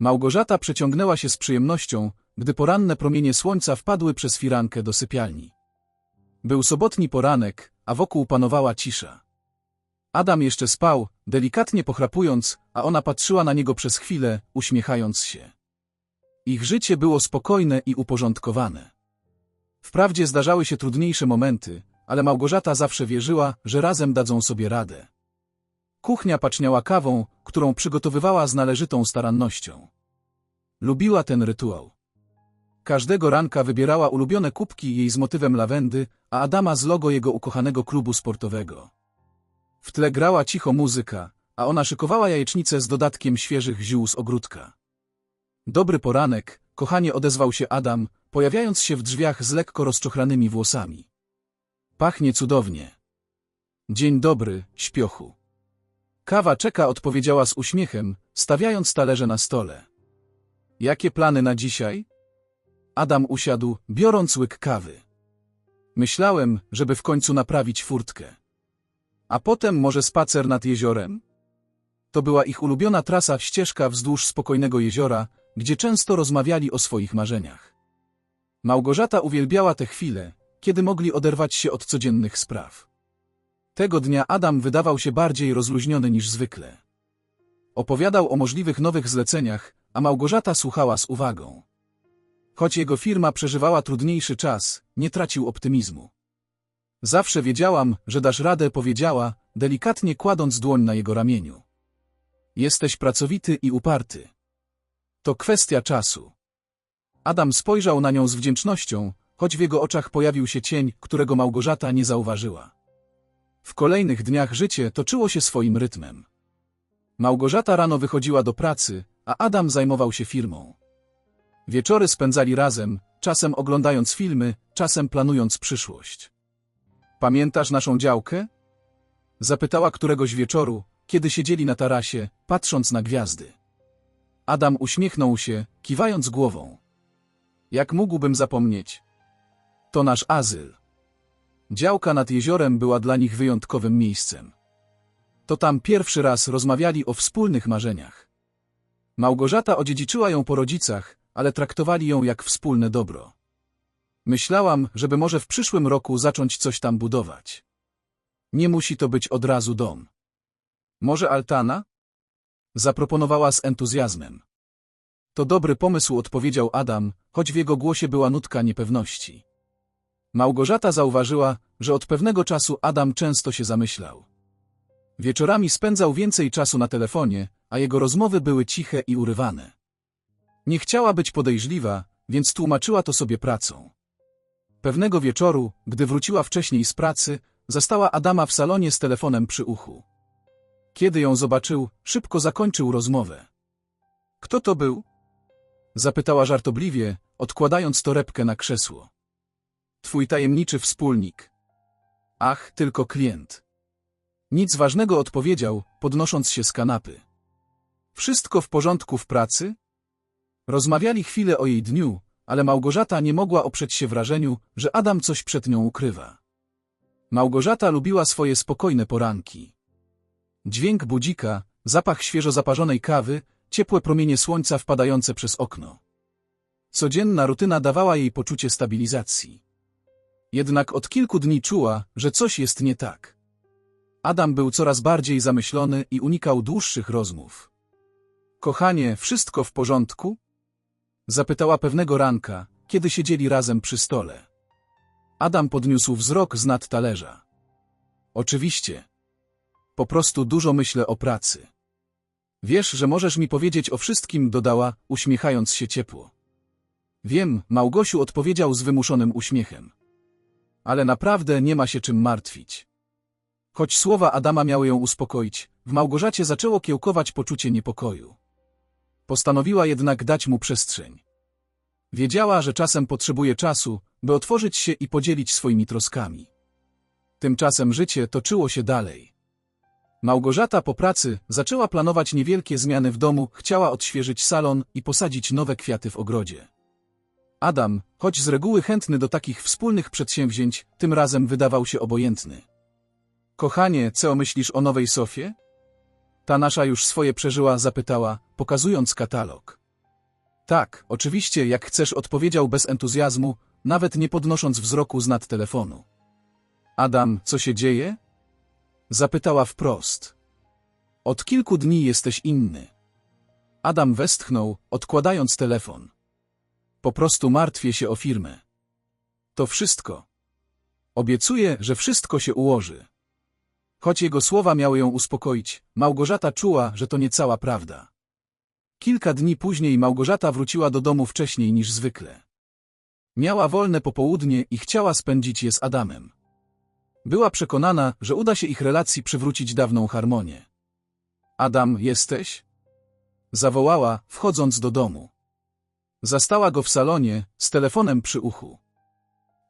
Małgorzata przeciągnęła się z przyjemnością, gdy poranne promienie słońca wpadły przez firankę do sypialni. Był sobotni poranek, a wokół panowała cisza. Adam jeszcze spał, delikatnie pochrapując, a ona patrzyła na niego przez chwilę, uśmiechając się. Ich życie było spokojne i uporządkowane. Wprawdzie zdarzały się trudniejsze momenty, ale Małgorzata zawsze wierzyła, że razem dadzą sobie radę. Kuchnia paczniała kawą, którą przygotowywała z należytą starannością. Lubiła ten rytuał. Każdego ranka wybierała ulubione kubki jej z motywem lawendy, a Adama z logo jego ukochanego klubu sportowego. W tle grała cicho muzyka, a ona szykowała jajecznicę z dodatkiem świeżych ziół z ogródka. Dobry poranek, kochanie odezwał się Adam, pojawiając się w drzwiach z lekko rozczochranymi włosami. Pachnie cudownie. Dzień dobry, śpiochu. Kawa czeka, odpowiedziała z uśmiechem, stawiając talerze na stole. Jakie plany na dzisiaj? Adam usiadł, biorąc łyk kawy. Myślałem, żeby w końcu naprawić furtkę. A potem może spacer nad jeziorem? To była ich ulubiona trasa ścieżka wzdłuż spokojnego jeziora, gdzie często rozmawiali o swoich marzeniach. Małgorzata uwielbiała te chwile, kiedy mogli oderwać się od codziennych spraw. Tego dnia Adam wydawał się bardziej rozluźniony niż zwykle. Opowiadał o możliwych nowych zleceniach, a Małgorzata słuchała z uwagą. Choć jego firma przeżywała trudniejszy czas, nie tracił optymizmu. Zawsze wiedziałam, że dasz radę, powiedziała, delikatnie kładąc dłoń na jego ramieniu. Jesteś pracowity i uparty. To kwestia czasu. Adam spojrzał na nią z wdzięcznością, choć w jego oczach pojawił się cień, którego Małgorzata nie zauważyła. Kolejnych dniach życie toczyło się swoim rytmem. Małgorzata rano wychodziła do pracy, a Adam zajmował się firmą. Wieczory spędzali razem, czasem oglądając filmy, czasem planując przyszłość. Pamiętasz naszą działkę? Zapytała któregoś wieczoru, kiedy siedzieli na tarasie, patrząc na gwiazdy. Adam uśmiechnął się, kiwając głową. Jak mógłbym zapomnieć? To nasz azyl. Działka nad jeziorem była dla nich wyjątkowym miejscem. To tam pierwszy raz rozmawiali o wspólnych marzeniach. Małgorzata odziedziczyła ją po rodzicach, ale traktowali ją jak wspólne dobro. Myślałam, żeby może w przyszłym roku zacząć coś tam budować. Nie musi to być od razu dom. Może altana? Zaproponowała z entuzjazmem. To dobry pomysł, odpowiedział Adam, choć w jego głosie była nutka niepewności. Małgorzata zauważyła, że od pewnego czasu Adam często się zamyślał. Wieczorami spędzał więcej czasu na telefonie, a jego rozmowy były ciche i urywane. Nie chciała być podejrzliwa, więc tłumaczyła to sobie pracą. Pewnego wieczoru, gdy wróciła wcześniej z pracy, zastała Adama w salonie z telefonem przy uchu. Kiedy ją zobaczył, szybko zakończył rozmowę. Kto to był? Zapytała żartobliwie, odkładając torebkę na krzesło. Twój tajemniczy wspólnik. Ach, tylko klient. Nic ważnego odpowiedział, podnosząc się z kanapy. Wszystko w porządku w pracy? Rozmawiali chwilę o jej dniu, ale Małgorzata nie mogła oprzeć się wrażeniu, że Adam coś przed nią ukrywa. Małgorzata lubiła swoje spokojne poranki. Dźwięk budzika, zapach świeżo zaparzonej kawy, ciepłe promienie słońca wpadające przez okno. Codzienna rutyna dawała jej poczucie stabilizacji. Jednak od kilku dni czuła, że coś jest nie tak. Adam był coraz bardziej zamyślony i unikał dłuższych rozmów. Kochanie, wszystko w porządku? Zapytała pewnego ranka, kiedy siedzieli razem przy stole. Adam podniósł wzrok z nad talerza. Oczywiście. Po prostu dużo myślę o pracy. Wiesz, że możesz mi powiedzieć o wszystkim, dodała, uśmiechając się ciepło. Wiem, Małgosiu odpowiedział z wymuszonym uśmiechem. Ale naprawdę nie ma się czym martwić. Choć słowa Adama miały ją uspokoić, w Małgorzacie zaczęło kiełkować poczucie niepokoju. Postanowiła jednak dać mu przestrzeń. Wiedziała, że czasem potrzebuje czasu, by otworzyć się i podzielić swoimi troskami. Tymczasem życie toczyło się dalej. Małgorzata po pracy zaczęła planować niewielkie zmiany w domu, chciała odświeżyć salon i posadzić nowe kwiaty w ogrodzie. Adam, choć z reguły chętny do takich wspólnych przedsięwzięć, tym razem wydawał się obojętny. Kochanie, co myślisz o nowej Sofie? Ta nasza już swoje przeżyła, zapytała, pokazując katalog. Tak, oczywiście, jak chcesz, odpowiedział bez entuzjazmu, nawet nie podnosząc wzroku z nad telefonu. Adam, co się dzieje? Zapytała wprost. Od kilku dni jesteś inny. Adam westchnął, odkładając telefon. Po prostu martwię się o firmę. To wszystko. Obiecuję, że wszystko się ułoży. Choć jego słowa miały ją uspokoić, Małgorzata czuła, że to nie cała prawda. Kilka dni później Małgorzata wróciła do domu wcześniej niż zwykle. Miała wolne popołudnie i chciała spędzić je z Adamem. Była przekonana, że uda się ich relacji przywrócić dawną harmonię. Adam, jesteś? Zawołała, wchodząc do domu. Zastała go w salonie, z telefonem przy uchu.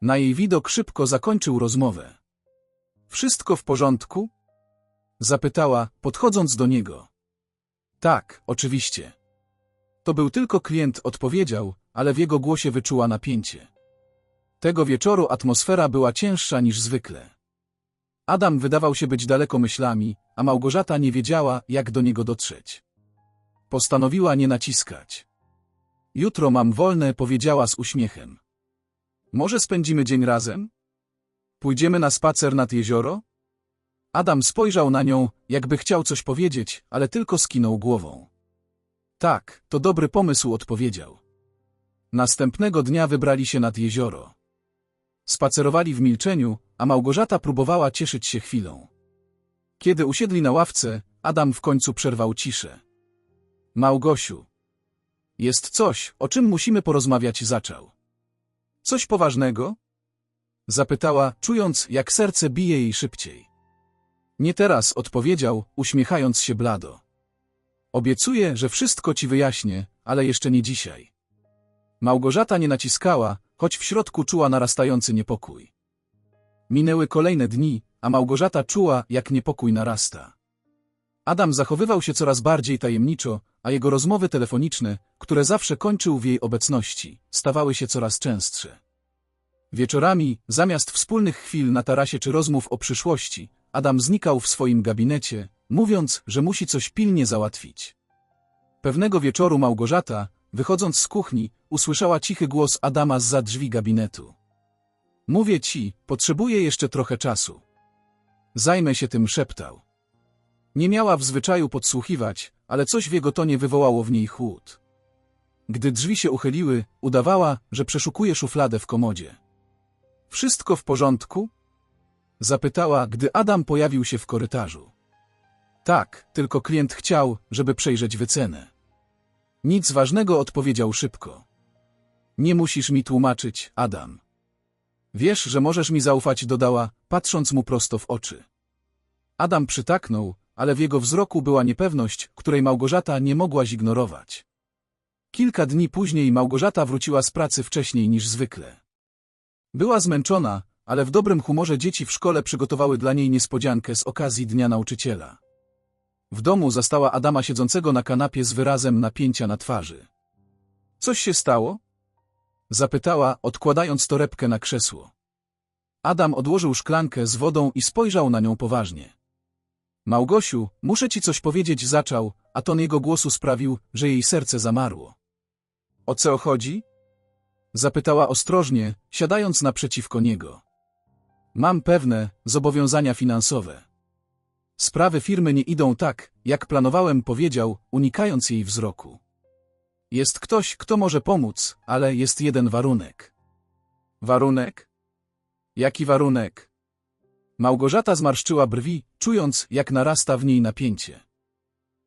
Na jej widok szybko zakończył rozmowę. Wszystko w porządku? Zapytała, podchodząc do niego. Tak, oczywiście. To był tylko klient, odpowiedział, ale w jego głosie wyczuła napięcie. Tego wieczoru atmosfera była cięższa niż zwykle. Adam wydawał się być daleko myślami, a Małgorzata nie wiedziała, jak do niego dotrzeć. Postanowiła nie naciskać. Jutro mam wolne, powiedziała z uśmiechem. Może spędzimy dzień razem? Pójdziemy na spacer nad jezioro? Adam spojrzał na nią, jakby chciał coś powiedzieć, ale tylko skinął głową. Tak, to dobry pomysł, odpowiedział. Następnego dnia wybrali się nad jezioro. Spacerowali w milczeniu, a Małgorzata próbowała cieszyć się chwilą. Kiedy usiedli na ławce, Adam w końcu przerwał ciszę. Małgosiu. Jest coś, o czym musimy porozmawiać, zaczął. Coś poważnego? Zapytała, czując, jak serce bije jej szybciej. Nie teraz, odpowiedział, uśmiechając się blado. Obiecuję, że wszystko ci wyjaśnię, ale jeszcze nie dzisiaj. Małgorzata nie naciskała, choć w środku czuła narastający niepokój. Minęły kolejne dni, a Małgorzata czuła, jak niepokój narasta. Adam zachowywał się coraz bardziej tajemniczo, a jego rozmowy telefoniczne, które zawsze kończył w jej obecności, stawały się coraz częstsze. Wieczorami, zamiast wspólnych chwil na tarasie czy rozmów o przyszłości, Adam znikał w swoim gabinecie, mówiąc, że musi coś pilnie załatwić. Pewnego wieczoru Małgorzata, wychodząc z kuchni, usłyszała cichy głos Adama z za drzwi gabinetu. Mówię ci, potrzebuję jeszcze trochę czasu. Zajmę się tym, szeptał. Nie miała w zwyczaju podsłuchiwać, ale coś w jego tonie wywołało w niej chłód. Gdy drzwi się uchyliły, udawała, że przeszukuje szufladę w komodzie. Wszystko w porządku? Zapytała, gdy Adam pojawił się w korytarzu. Tak, tylko klient chciał, żeby przejrzeć wycenę. Nic ważnego odpowiedział szybko. Nie musisz mi tłumaczyć, Adam. Wiesz, że możesz mi zaufać, dodała, patrząc mu prosto w oczy. Adam przytaknął, ale w jego wzroku była niepewność, której Małgorzata nie mogła zignorować. Kilka dni później Małgorzata wróciła z pracy wcześniej niż zwykle. Była zmęczona, ale w dobrym humorze dzieci w szkole przygotowały dla niej niespodziankę z okazji Dnia Nauczyciela. W domu zastała Adama siedzącego na kanapie z wyrazem napięcia na twarzy. Coś się stało? Zapytała, odkładając torebkę na krzesło. Adam odłożył szklankę z wodą i spojrzał na nią poważnie. Małgosiu, muszę ci coś powiedzieć, zaczął, a ton jego głosu sprawił, że jej serce zamarło. O co chodzi? Zapytała ostrożnie, siadając naprzeciwko niego. Mam pewne zobowiązania finansowe. Sprawy firmy nie idą tak, jak planowałem, powiedział, unikając jej wzroku. Jest ktoś, kto może pomóc, ale jest jeden warunek. Warunek? Jaki warunek? Małgorzata zmarszczyła brwi, czując, jak narasta w niej napięcie.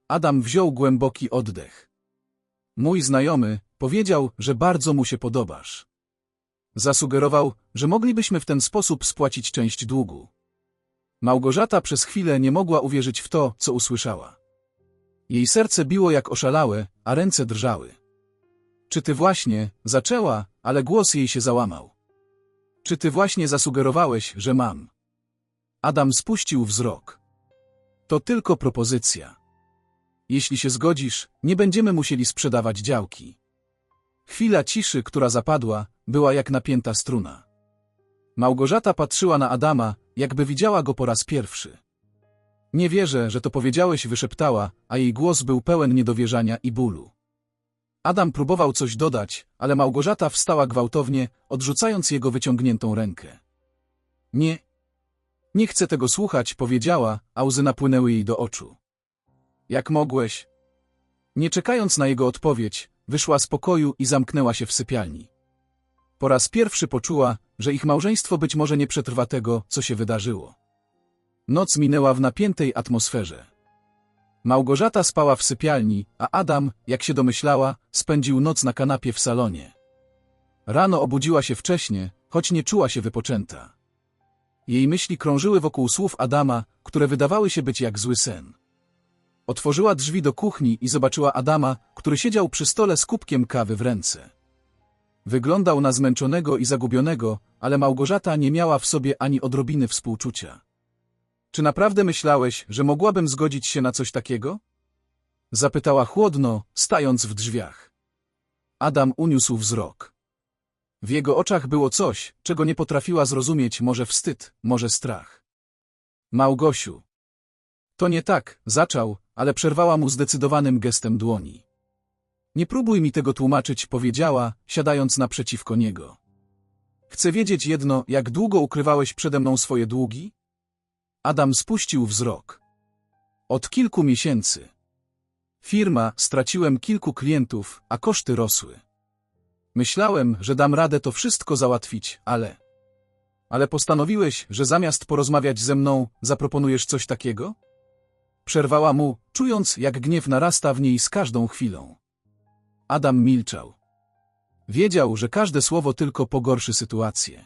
Adam wziął głęboki oddech. Mój znajomy powiedział, że bardzo mu się podobasz. Zasugerował, że moglibyśmy w ten sposób spłacić część długu. Małgorzata przez chwilę nie mogła uwierzyć w to, co usłyszała. Jej serce biło jak oszalałe, a ręce drżały. Czy ty właśnie, zaczęła, ale głos jej się załamał. Czy ty właśnie zasugerowałeś, że mam? Adam spuścił wzrok. To tylko propozycja. Jeśli się zgodzisz, nie będziemy musieli sprzedawać działki. Chwila ciszy, która zapadła, była jak napięta struna. Małgorzata patrzyła na Adama, jakby widziała go po raz pierwszy. Nie wierzę, że to powiedziałeś, wyszeptała, a jej głos był pełen niedowierzania i bólu. Adam próbował coś dodać, ale Małgorzata wstała gwałtownie, odrzucając jego wyciągniętą rękę. Nie. Nie chcę tego słuchać, powiedziała, a łzy napłynęły jej do oczu. Jak mogłeś? Nie czekając na jego odpowiedź, wyszła z pokoju i zamknęła się w sypialni. Po raz pierwszy poczuła, że ich małżeństwo być może nie przetrwa tego, co się wydarzyło. Noc minęła w napiętej atmosferze. Małgorzata spała w sypialni, a Adam, jak się domyślała, spędził noc na kanapie w salonie. Rano obudziła się wcześnie, choć nie czuła się wypoczęta. Jej myśli krążyły wokół słów Adama, które wydawały się być jak zły sen. Otworzyła drzwi do kuchni i zobaczyła Adama, który siedział przy stole z kubkiem kawy w ręce. Wyglądał na zmęczonego i zagubionego, ale Małgorzata nie miała w sobie ani odrobiny współczucia. Czy naprawdę myślałeś, że mogłabym zgodzić się na coś takiego? Zapytała chłodno, stając w drzwiach. Adam uniósł wzrok. W jego oczach było coś, czego nie potrafiła zrozumieć, może wstyd, może strach. Małgosiu. To nie tak, zaczął, ale przerwała mu zdecydowanym gestem dłoni. Nie próbuj mi tego tłumaczyć, powiedziała, siadając naprzeciwko niego. Chcę wiedzieć jedno, jak długo ukrywałeś przede mną swoje długi? Adam spuścił wzrok. Od kilku miesięcy. Firma, straciłem kilku klientów, a koszty rosły. Myślałem, że dam radę to wszystko załatwić, ale... Ale postanowiłeś, że zamiast porozmawiać ze mną, zaproponujesz coś takiego? Przerwała mu, czując, jak gniew narasta w niej z każdą chwilą. Adam milczał. Wiedział, że każde słowo tylko pogorszy sytuację.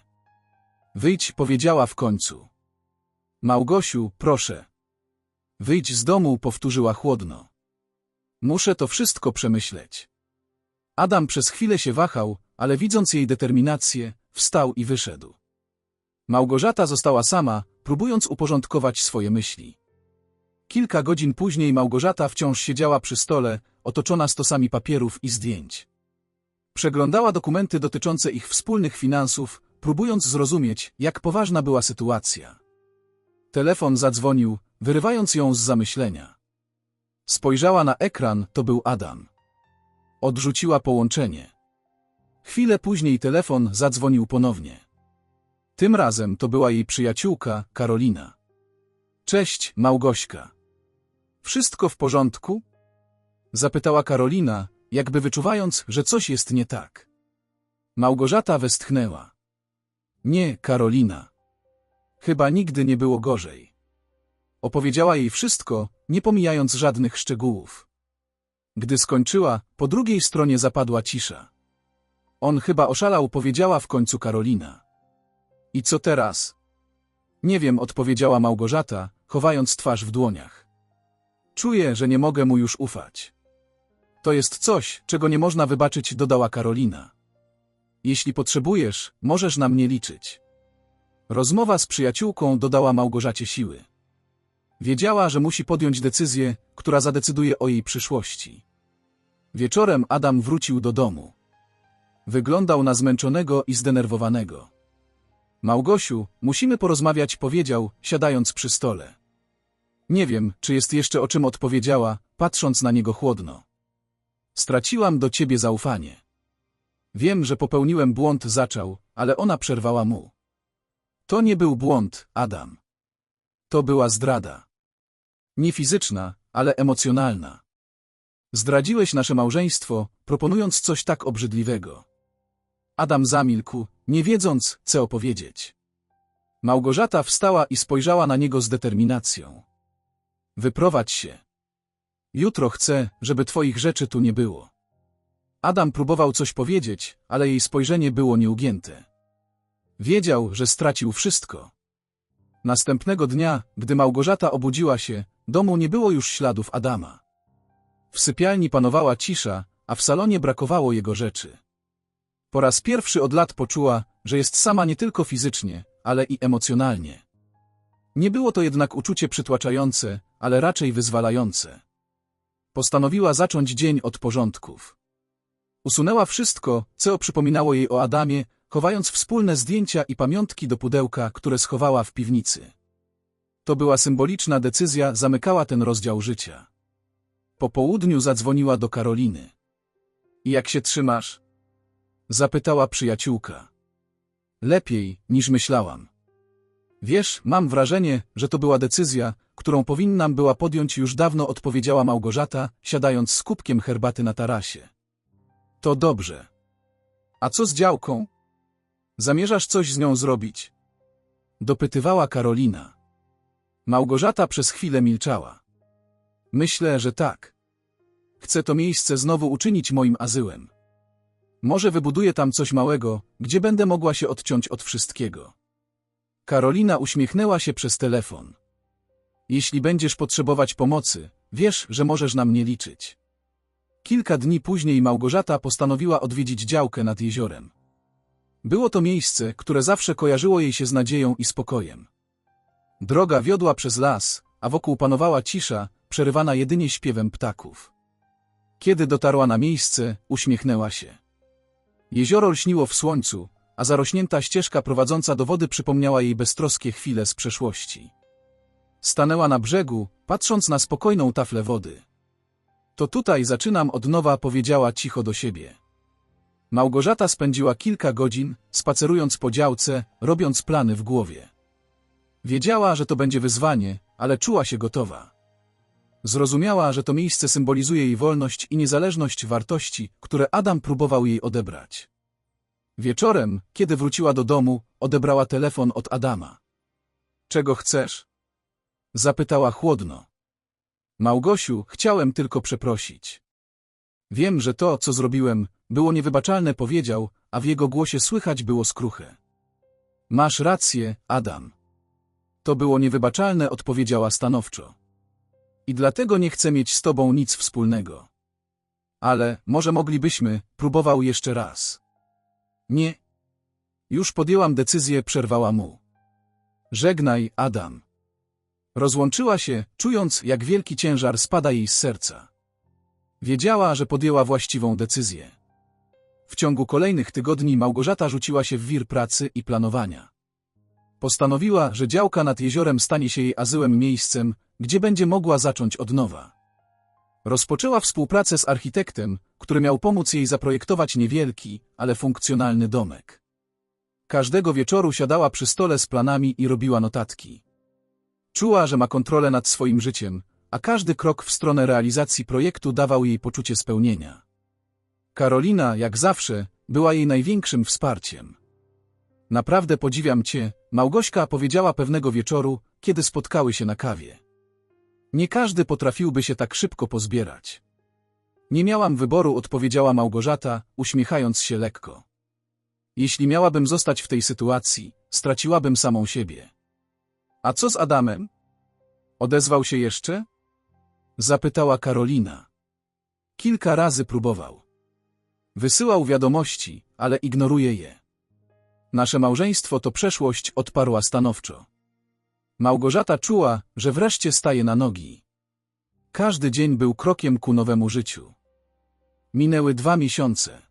Wyjdź, powiedziała w końcu. Małgosiu, proszę. Wyjdź z domu, powtórzyła chłodno. Muszę to wszystko przemyśleć. Adam przez chwilę się wahał, ale widząc jej determinację, wstał i wyszedł. Małgorzata została sama, próbując uporządkować swoje myśli. Kilka godzin później Małgorzata wciąż siedziała przy stole, otoczona stosami papierów i zdjęć. Przeglądała dokumenty dotyczące ich wspólnych finansów, próbując zrozumieć, jak poważna była sytuacja. Telefon zadzwonił, wyrywając ją z zamyślenia. Spojrzała na ekran, to był Adam. Odrzuciła połączenie. Chwilę później telefon zadzwonił ponownie. Tym razem to była jej przyjaciółka, Karolina. Cześć, Małgośka. Wszystko w porządku? Zapytała Karolina, jakby wyczuwając, że coś jest nie tak. Małgorzata westchnęła. Nie, Karolina. Chyba nigdy nie było gorzej. Opowiedziała jej wszystko, nie pomijając żadnych szczegółów. Gdy skończyła, po drugiej stronie zapadła cisza. On chyba oszalał, powiedziała w końcu Karolina. I co teraz? Nie wiem, odpowiedziała Małgorzata, chowając twarz w dłoniach. Czuję, że nie mogę mu już ufać. To jest coś, czego nie można wybaczyć, dodała Karolina. Jeśli potrzebujesz, możesz na mnie liczyć. Rozmowa z przyjaciółką dodała Małgorzacie siły. Wiedziała, że musi podjąć decyzję, która zadecyduje o jej przyszłości. Wieczorem Adam wrócił do domu. Wyglądał na zmęczonego i zdenerwowanego. Małgosiu, musimy porozmawiać, powiedział, siadając przy stole. Nie wiem, czy jest jeszcze o czym odpowiedziała, patrząc na niego chłodno. Straciłam do ciebie zaufanie. Wiem, że popełniłem błąd, zaczął, ale ona przerwała mu. To nie był błąd, Adam. To była zdrada. Nie fizyczna, ale emocjonalna. Zdradziłeś nasze małżeństwo, proponując coś tak obrzydliwego. Adam zamilkł, nie wiedząc, co opowiedzieć. Małgorzata wstała i spojrzała na niego z determinacją. Wyprowadź się. Jutro chcę, żeby twoich rzeczy tu nie było. Adam próbował coś powiedzieć, ale jej spojrzenie było nieugięte. Wiedział, że stracił wszystko. Następnego dnia, gdy Małgorzata obudziła się, domu nie było już śladów Adama. W sypialni panowała cisza, a w salonie brakowało jego rzeczy. Po raz pierwszy od lat poczuła, że jest sama nie tylko fizycznie, ale i emocjonalnie. Nie było to jednak uczucie przytłaczające, ale raczej wyzwalające. Postanowiła zacząć dzień od porządków. Usunęła wszystko, co przypominało jej o Adamie, chowając wspólne zdjęcia i pamiątki do pudełka, które schowała w piwnicy. To była symboliczna decyzja, zamykała ten rozdział życia. Po południu zadzwoniła do Karoliny. I jak się trzymasz? Zapytała przyjaciółka. Lepiej, niż myślałam. Wiesz, mam wrażenie, że to była decyzja, którą powinnam była podjąć już dawno, odpowiedziała Małgorzata, siadając z kubkiem herbaty na tarasie. To dobrze. A co z działką? Zamierzasz coś z nią zrobić? Dopytywała Karolina. Małgorzata przez chwilę milczała. Myślę, że tak. Chcę to miejsce znowu uczynić moim azyłem. Może wybuduję tam coś małego, gdzie będę mogła się odciąć od wszystkiego. Karolina uśmiechnęła się przez telefon. Jeśli będziesz potrzebować pomocy, wiesz, że możesz na mnie liczyć. Kilka dni później Małgorzata postanowiła odwiedzić działkę nad jeziorem. Było to miejsce, które zawsze kojarzyło jej się z nadzieją i spokojem. Droga wiodła przez las, a wokół panowała cisza, przerywana jedynie śpiewem ptaków. Kiedy dotarła na miejsce, uśmiechnęła się. Jezioro lśniło w słońcu, a zarośnięta ścieżka prowadząca do wody przypomniała jej beztroskie chwile z przeszłości. Stanęła na brzegu, patrząc na spokojną taflę wody. To tutaj zaczynam od nowa, powiedziała cicho do siebie. Małgorzata spędziła kilka godzin, spacerując po działce, robiąc plany w głowie. Wiedziała, że to będzie wyzwanie, ale czuła się gotowa. Zrozumiała, że to miejsce symbolizuje jej wolność i niezależność wartości, które Adam próbował jej odebrać. Wieczorem, kiedy wróciła do domu, odebrała telefon od Adama. Czego chcesz? Zapytała chłodno. Małgosiu, chciałem tylko przeprosić. Wiem, że to, co zrobiłem, było niewybaczalne, powiedział, a w jego głosie słychać było skruchę. Masz rację, Adam. To było niewybaczalne, odpowiedziała stanowczo. I dlatego nie chcę mieć z tobą nic wspólnego. Ale, może moglibyśmy, próbował jeszcze raz. Nie. Już podjęłam decyzję, przerwała mu. Żegnaj, Adam. Rozłączyła się, czując, jak wielki ciężar spada jej z serca. Wiedziała, że podjęła właściwą decyzję. W ciągu kolejnych tygodni Małgorzata rzuciła się w wir pracy i planowania. Postanowiła, że działka nad jeziorem stanie się jej azyłem miejscem, gdzie będzie mogła zacząć od nowa. Rozpoczęła współpracę z architektem, który miał pomóc jej zaprojektować niewielki, ale funkcjonalny domek. Każdego wieczoru siadała przy stole z planami i robiła notatki. Czuła, że ma kontrolę nad swoim życiem, a każdy krok w stronę realizacji projektu dawał jej poczucie spełnienia. Karolina, jak zawsze, była jej największym wsparciem. Naprawdę podziwiam cię, Małgośka powiedziała pewnego wieczoru, kiedy spotkały się na kawie. Nie każdy potrafiłby się tak szybko pozbierać. Nie miałam wyboru, odpowiedziała Małgorzata, uśmiechając się lekko. Jeśli miałabym zostać w tej sytuacji, straciłabym samą siebie. A co z Adamem? Odezwał się jeszcze? Zapytała Karolina. Kilka razy próbował. Wysyłał wiadomości, ale ignoruje je. Nasze małżeństwo to przeszłość, odparła stanowczo. Małgorzata czuła, że wreszcie staje na nogi. Każdy dzień był krokiem ku nowemu życiu. Minęły dwa miesiące.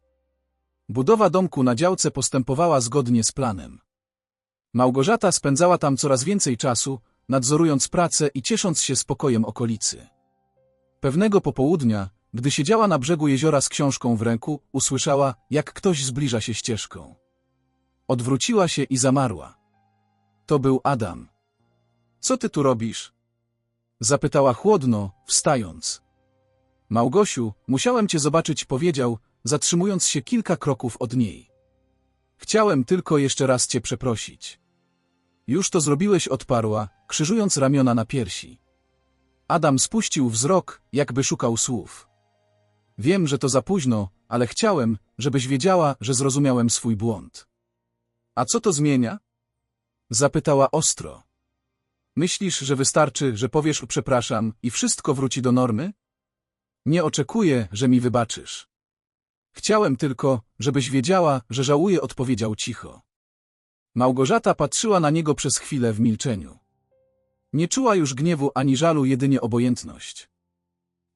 Budowa domku na działce postępowała zgodnie z planem. Małgorzata spędzała tam coraz więcej czasu, nadzorując pracę i ciesząc się spokojem okolicy. Pewnego popołudnia, gdy siedziała na brzegu jeziora z książką w ręku, usłyszała, jak ktoś zbliża się ścieżką. Odwróciła się i zamarła. To był Adam. Co ty tu robisz? Zapytała chłodno, wstając. Małgosiu, musiałem cię zobaczyć, powiedział, zatrzymując się kilka kroków od niej. Chciałem tylko jeszcze raz cię przeprosić. Już to zrobiłeś, odparła, krzyżując ramiona na piersi. Adam spuścił wzrok, jakby szukał słów. Wiem, że to za późno, ale chciałem, żebyś wiedziała, że zrozumiałem swój błąd. A co to zmienia? Zapytała ostro. Myślisz, że wystarczy, że powiesz przepraszam i wszystko wróci do normy? Nie oczekuję, że mi wybaczysz. Chciałem tylko, żebyś wiedziała, że żałuję, odpowiedział cicho. Małgorzata patrzyła na niego przez chwilę w milczeniu. Nie czuła już gniewu ani żalu, jedynie obojętność.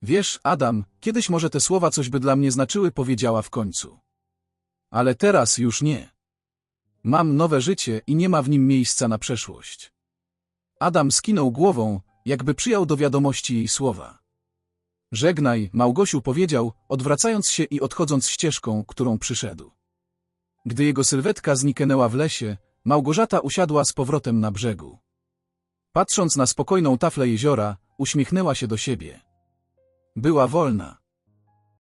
Wiesz, Adam, kiedyś może te słowa coś by dla mnie znaczyły, powiedziała w końcu. Ale teraz już nie. Mam nowe życie i nie ma w nim miejsca na przeszłość. Adam skinął głową, jakby przyjął do wiadomości jej słowa. Żegnaj, Małgosiu powiedział, odwracając się i odchodząc ścieżką, którą przyszedł. Gdy jego sylwetka zniknęła w lesie, Małgorzata usiadła z powrotem na brzegu. Patrząc na spokojną taflę jeziora, uśmiechnęła się do siebie. Była wolna.